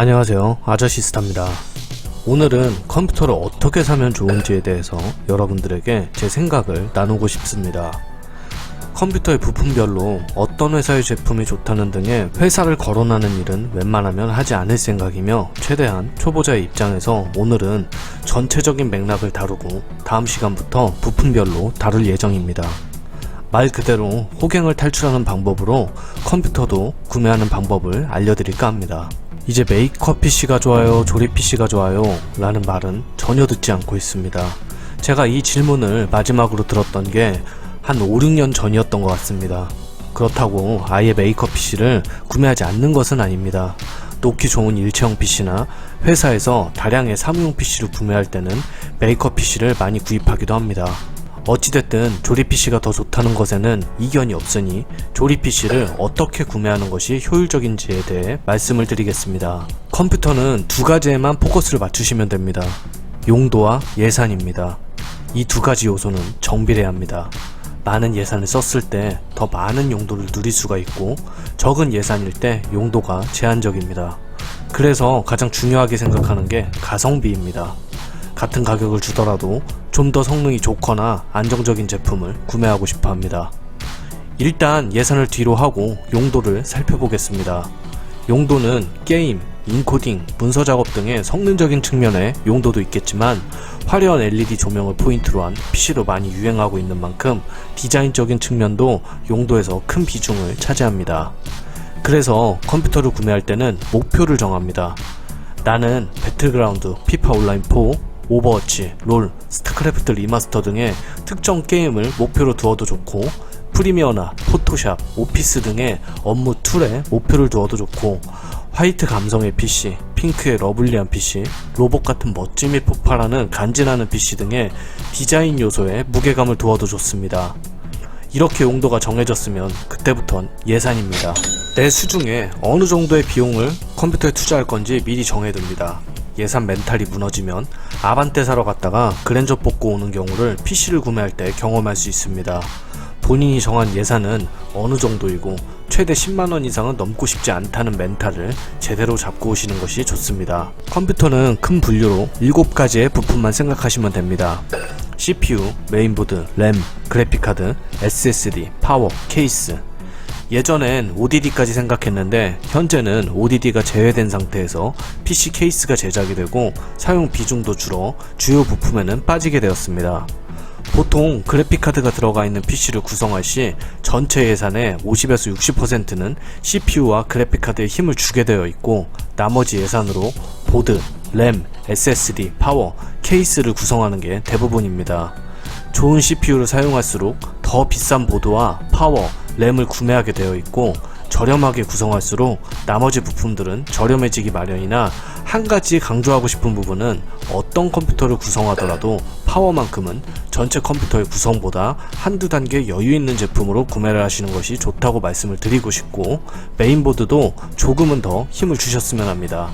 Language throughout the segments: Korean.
안녕하세요. 아저씨스타입니다. 오늘은 컴퓨터를 어떻게 사면 좋은지에 대해서 여러분들에게 제 생각을 나누고 싶습니다. 컴퓨터의 부품별로 어떤 회사의 제품이 좋다는 등의 회사를 거론하는 일은 웬만하면 하지 않을 생각이며 최대한 초보자의 입장에서 오늘은 전체적인 맥락을 다루고 다음 시간부터 부품별로 다룰 예정입니다. 말 그대로 호갱을 탈출하는 방법으로 컴퓨터도 구매하는 방법을 알려드릴까 합니다. 이제 메이커 PC가 좋아요, 조립 PC가 좋아요 라는 말은 전혀 듣지 않고 있습니다. 제가 이 질문을 마지막으로 들었던 게 한 5, 6년 전이었던 것 같습니다. 그렇다고 아예 메이커 PC를 구매하지 않는 것은 아닙니다. 놓기 좋은 일체형 PC나 회사에서 다량의 사무용 PC를 구매할 때는 메이커 PC를 많이 구입하기도 합니다. 어찌됐든 조립 PC가 더 좋다는 것에는 이견이 없으니 조립 PC를 어떻게 구매하는 것이 효율적인지에 대해 말씀을 드리겠습니다. 컴퓨터는 두 가지에만 포커스를 맞추시면 됩니다. 용도와 예산입니다. 이 두 가지 요소는 정비례합니다. 많은 예산을 썼을 때 더 많은 용도를 누릴 수가 있고 적은 예산일 때 용도가 제한적입니다. 그래서 가장 중요하게 생각하는 게 가성비입니다. 같은 가격을 주더라도 좀 더 성능이 좋거나 안정적인 제품을 구매하고 싶어 합니다. 일단 예산을 뒤로 하고 용도를 살펴보겠습니다. 용도는 게임, 인코딩, 문서 작업 등의 성능적인 측면의 용도도 있겠지만 화려한 LED 조명을 포인트로 한 PC로 많이 유행하고 있는 만큼 디자인적인 측면도 용도에서 큰 비중을 차지합니다. 그래서 컴퓨터를 구매할 때는 목표를 정합니다. 나는 배틀그라운드, 피파 온라인 4, 오버워치, 롤, 스타크래프트 리마스터 등의 특정 게임을 목표로 두어도 좋고 프리미어나 포토샵, 오피스 등의 업무 툴에 목표를 두어도 좋고 화이트 감성의 PC, 핑크의 러블리한 PC, 로봇 같은 멋짐이 폭발하는 간지나는 PC 등의 디자인 요소에 무게감을 두어도 좋습니다. 이렇게 용도가 정해졌으면 그때부턴 예산입니다. 내 수중에 어느 정도의 비용을 컴퓨터에 투자할 건지 미리 정해둡니다. 예산 멘탈이 무너지면 아반떼 사러 갔다가 그랜저 뽑고 오는 경우를 PC를 구매할 때 경험할 수 있습니다. 본인이 정한 예산은 어느 정도이고 최대 10만원 이상은 넘고 싶지 않다는 멘탈을 제대로 잡고 오시는 것이 좋습니다. 컴퓨터는 큰 분류로 7가지의 부품만 생각하시면 됩니다. CPU, 메인보드, 램, 그래픽카드, SSD, 파워, 케이스. 예전엔 ODD까지 생각했는데 현재는 ODD가 제외된 상태에서 PC 케이스가 제작이 되고 사용 비중도 줄어 주요 부품에는 빠지게 되었습니다. 보통 그래픽카드가 들어가 있는 PC를 구성할 시 전체 예산의 50에서 60%는 CPU와 그래픽카드에 힘을 주게 되어 있고 나머지 예산으로 보드, 램, SSD, 파워, 케이스를 구성하는 게 대부분입니다. 좋은 CPU를 사용할수록 더 비싼 보드와 파워, 램을 구매하게 되어 있고 저렴하게 구성할수록 나머지 부품들은 저렴해지기 마련이나 한 가지 강조하고 싶은 부분은 어떤 컴퓨터를 구성하더라도 파워만큼은 전체 컴퓨터의 구성보다 한두 단계 여유 있는 제품으로 구매를 하시는 것이 좋다고 말씀을 드리고 싶고 메인보드도 조금은 더 힘을 주셨으면 합니다.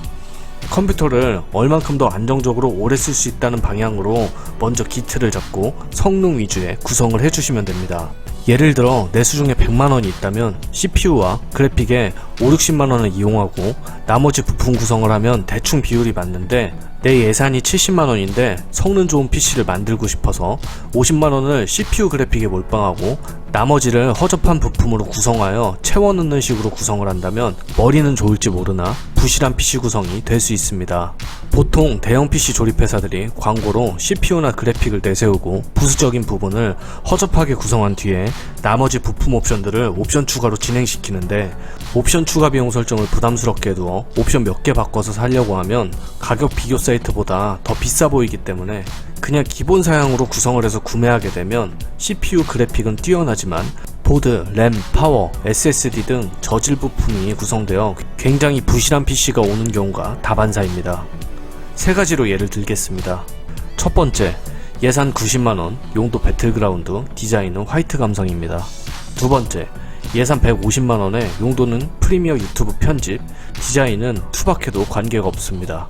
컴퓨터를 얼만큼 더 안정적으로 오래 쓸 수 있다는 방향으로 먼저 기틀을 잡고 성능 위주의 구성을 해주시면 됩니다. 예를 들어 내 수중에 100만원이 있다면 CPU와 그래픽에 5, 60만원을 이용하고 나머지 부품 구성을 하면 대충 비율이 맞는데 내 예산이 70만원인데 성능 좋은 PC를 만들고 싶어서 50만원을 CPU 그래픽에 몰빵하고 나머지를 허접한 부품으로 구성하여 채워 넣는 식으로 구성을 한다면 머리는 좋을지 모르나 부실한 PC 구성이 될 수 있습니다. 보통 대형 PC 조립회사들이 광고로 CPU나 그래픽을 내세우고 부수적인 부분을 허접하게 구성한 뒤에 나머지 부품 옵션들을 옵션 추가로 진행시키는데 옵션 추가 비용 설정을 부담스럽게 두어 옵션 몇 개 바꿔서 살려고 하면 가격 비교 사이트보다 더 비싸 보이기 때문에 그냥 기본 사양으로 구성을 해서 구매하게 되면 CPU 그래픽은 뛰어나지만 보드, 램, 파워, SSD 등 저질 부품이 구성되어 굉장히 부실한 PC가 오는 경우가 다반사입니다. 세 가지로 예를 들겠습니다. 첫 번째, 예산 90만원, 용도 배틀그라운드, 디자인은 화이트 감성입니다. 두 번째, 예산 150만원에 용도는 프리미어 유튜브 편집, 디자인은 투박해도 관계가 없습니다.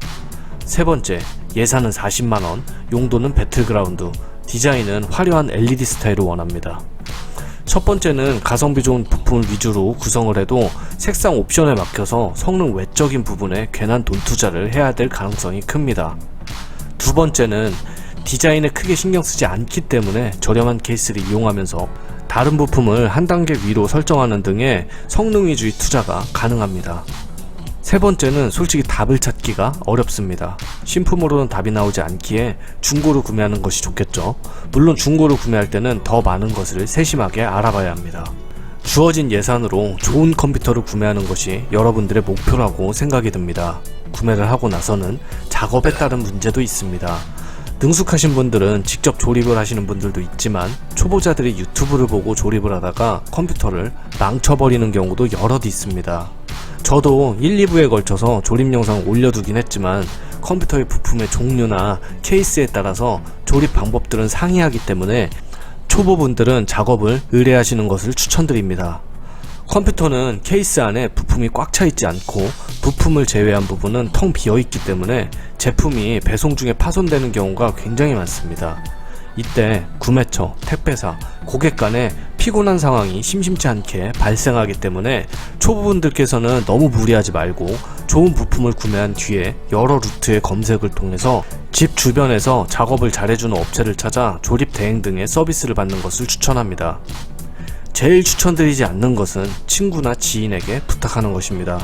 세 번째, 예산은 40만원, 용도는 배틀그라운드, 디자인은 화려한 LED 스타일을 원합니다. 첫 번째는 가성비 좋은 부품을 위주로 구성을 해도 색상 옵션에 막혀서 성능 외적인 부분에 괜한 돈 투자를 해야 될 가능성이 큽니다. 두 번째는 디자인에 크게 신경 쓰지 않기 때문에 저렴한 케이스를 이용하면서 다른 부품을 한 단계 위로 설정하는 등의 성능 위주의 투자가 가능합니다. 세 번째는 솔직히 답을 찾기가 어렵습니다. 신품으로는 답이 나오지 않기에 중고로 구매하는 것이 좋겠죠. 물론 중고로 구매할 때는 더 많은 것을 세심하게 알아봐야 합니다. 주어진 예산으로 좋은 컴퓨터를 구매하는 것이 여러분들의 목표라고 생각이 듭니다. 구매를 하고 나서는 작업에 따른 문제도 있습니다. 능숙하신 분들은 직접 조립을 하시는 분들도 있지만 초보자들이 유튜브를 보고 조립을 하다가 컴퓨터를 망쳐버리는 경우도 여럿 있습니다. 저도 1, 2부에 걸쳐서 조립 영상을 올려두긴 했지만 컴퓨터의 부품의 종류나 케이스에 따라서 조립 방법들은 상이하기 때문에 초보분들은 작업을 의뢰하시는 것을 추천드립니다. 컴퓨터는 케이스 안에 부품이 꽉 차 있지 않고 부품을 제외한 부분은 텅 비어 있기 때문에 제품이 배송 중에 파손되는 경우가 굉장히 많습니다. 이때 구매처, 택배사, 고객 간에 피곤한 상황이 심심치 않게 발생하기 때문에 초보분들께서는 너무 무리하지 말고 좋은 부품을 구매한 뒤에 여러 루트의 검색을 통해서 집 주변에서 작업을 잘해주는 업체를 찾아 조립 대행 등의 서비스를 받는 것을 추천합니다. 제일 추천드리지 않는 것은 친구나 지인에게 부탁하는 것입니다.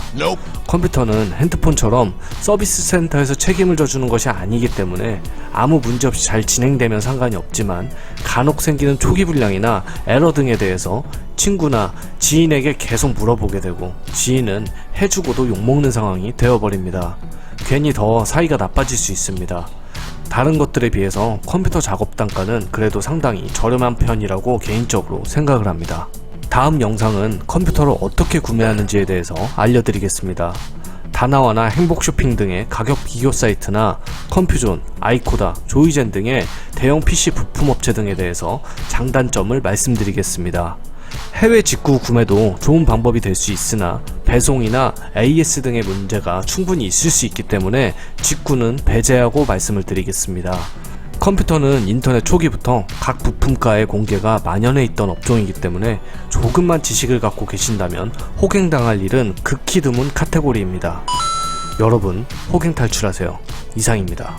컴퓨터는 핸드폰처럼 서비스 센터에서 책임을 져주는 것이 아니기 때문에 아무 문제 없이 잘 진행되면 상관이 없지만 간혹 생기는 초기 불량이나 에러 등에 대해서 친구나 지인에게 계속 물어보게 되고 지인은 해주고도 욕먹는 상황이 되어버립니다. 괜히 더 사이가 나빠질 수 있습니다. 다른 것들에 비해서 컴퓨터 작업 단가는 그래도 상당히 저렴한 편이라고 개인적으로 생각을 합니다. 다음 영상은 컴퓨터를 어떻게 구매하는지에 대해서 알려드리겠습니다. 다나와나 행복 쇼핑 등의 가격 비교 사이트나 컴퓨존, 아이코다, 조이젠 등의 대형 PC 부품 업체 등에 대해서 장단점을 말씀드리겠습니다. 해외 직구 구매도 좋은 방법이 될 수 있으나 배송이나 AS 등의 문제가 충분히 있을 수 있기 때문에 직구는 배제하고 말씀을 드리겠습니다. 컴퓨터는 인터넷 초기부터 각 부품가의 공개가 만연해 있던 업종이기 때문에 조금만 지식을 갖고 계신다면 호갱당할 일은 극히 드문 카테고리입니다. 여러분, 호갱 탈출하세요. 이상입니다.